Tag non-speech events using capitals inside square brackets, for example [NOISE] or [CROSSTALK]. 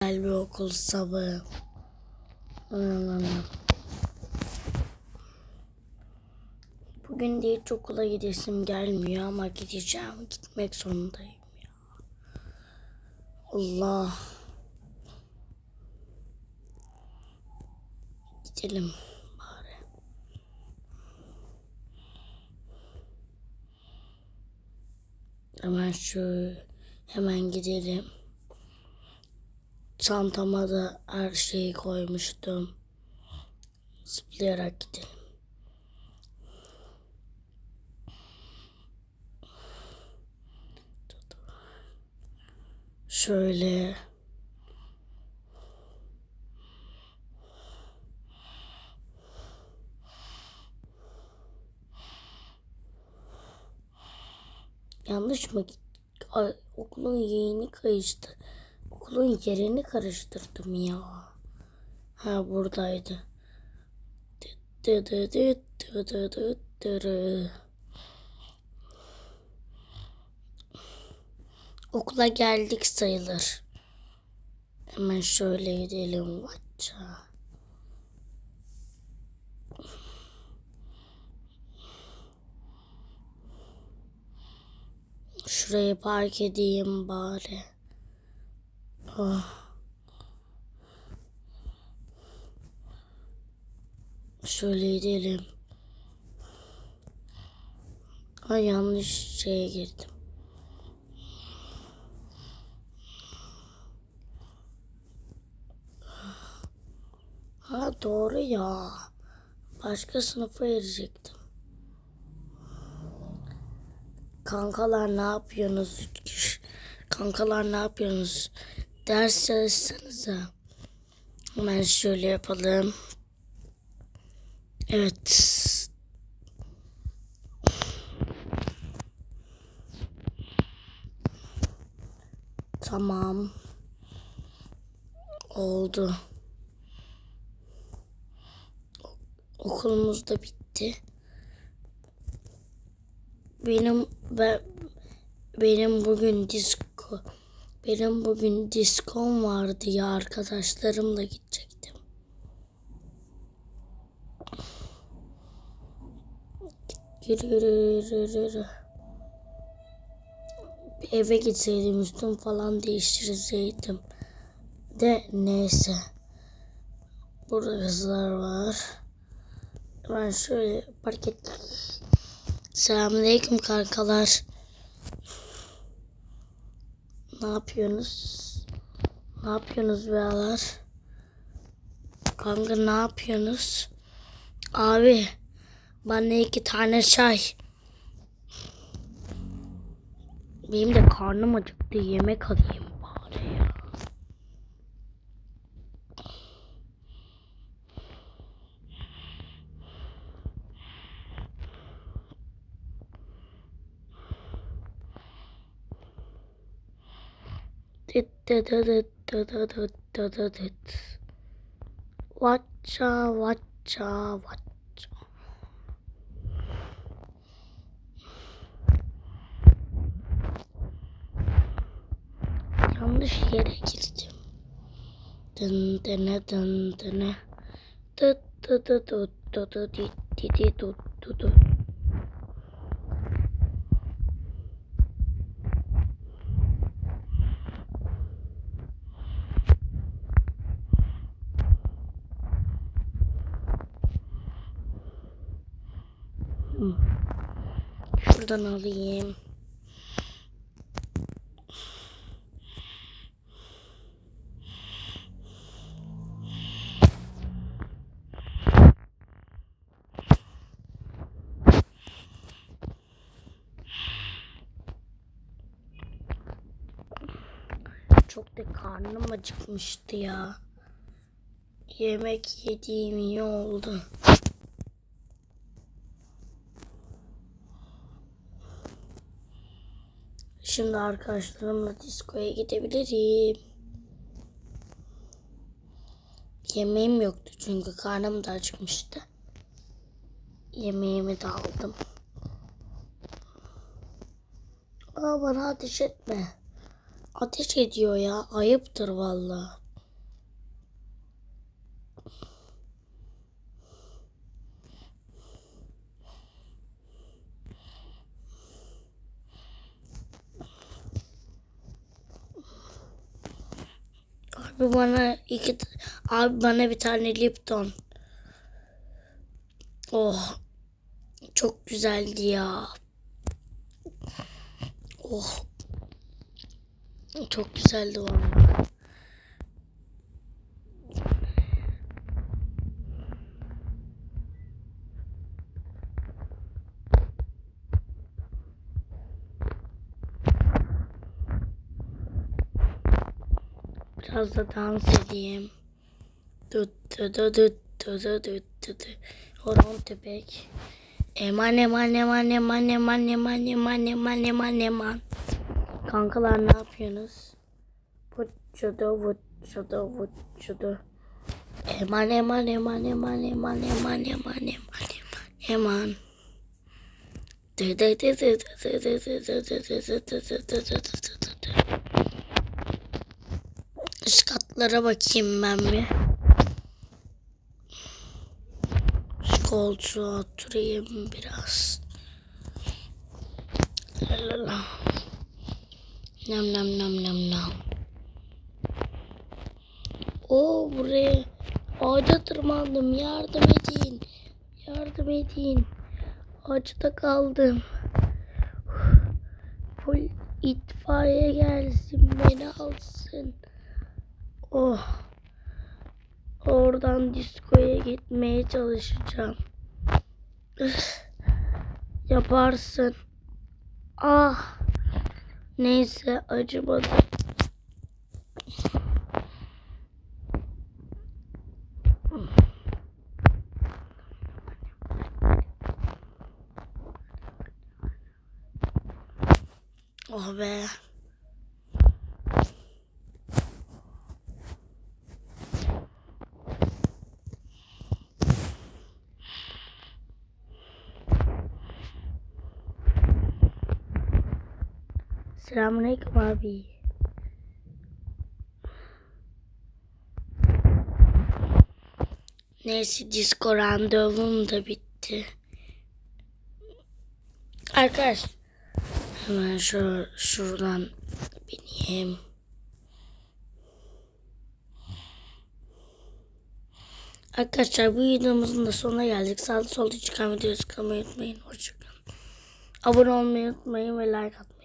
Güzel bir okul sabahı. Bugün de hiç okula gidesim gelmiyor ama gideceğim. Gitmek zorundayım ya. Allah. Gidelim bari. Hemen şu hemen gidelim. Çantama da her şeyi koymuştum. Zıplayarak gidelim. Şöyle. Yanlış mı? okulun yerini karıştı. Okulun yerini karıştırdım ya. Ha buradaydı. Okula geldik sayılır. Hemen şöyle gidelim. Vatça. Şuraya park edeyim bari. Oh. Şöyle gidelim. Ay yanlış şeye girdim. Ha doğru ya. Başka sınıfa erecektim. Kankalar ne yapıyorsunuz? Kankalar ne yapıyorsunuz? Ders çalışsanıza. Hemen şöyle yapalım. Evet. Tamam. Oldu. Okulumuz da bitti. Benim ben benim bugün disko benim bugün diskom vardı ya arkadaşlarımla gidecektim. Yürü yürü yürü yürü. Bir eve gitseydim üstüm falan değiştirseydim. De neyse. Burada kızlar var. Ben şöyle park et. Selamünaleyküm kankalar. Ne yapıyorsunuz? Ne yapıyorsunuz beyler? Kanka ne yapıyorsunuz? Abi bana iki tane çay. Benim de karnım acıktı. Yemek alayım てってだだだだだだだだわっちゃわっちゃわっちゃ。Yanlış yere girdim. Dın dene dın dene. Tut tut tut tut tut tut tut tut tut. Dut. Şuradan alayım. Çok da karnım acıkmıştı ya. Yemek yediğim iyi oldu. Şimdi arkadaşlarımla diskoya gidebilirim. Yemeğim yoktu çünkü karnım da acıkmıştı. Yemeğimi de aldım. Aa bana ateş etme. Ateş ediyor ya. Ayıptır valla. Abi bana iki abi bana bir tane Lipton. Oh. Çok güzeldi ya. Oh. Çok güzeldi vallahi. Biraz da dans edeyim. Tut tut tut tut tut tut tut. Horon tepek. Eman eman eman eman eman eman eman eman eman eman. Kankalar ne yapıyorsunuz? Vıçıdı vıçıdı vıçıdı. Eman eman eman eman eman eman eman eman eman. Dı Üst katlara bakayım ben bir. Şu koltuğa oturayım biraz. Lalala. Nam nam nam nam nam. Oo buraya ağaca tırmandım. Yardım edin. Yardım edin. Ağaçta kaldım. Pol itfaiye gelsin beni alsın. Oh. Oradan diskoya gitmeye çalışacağım. [SIGHS] Yaparsın. Ah. Neyse acımadı. Oh be. Selamünaleyküm abi. Neyse disco randevum da bitti. Arkadaş hemen şu şuradan bineyim. Arkadaşlar bu videomuzun da sonuna geldik. Sağda solda çıkan videoyu tıklamayı unutmayın. Hoşçakalın. Abone olmayı unutmayın ve like atmayı.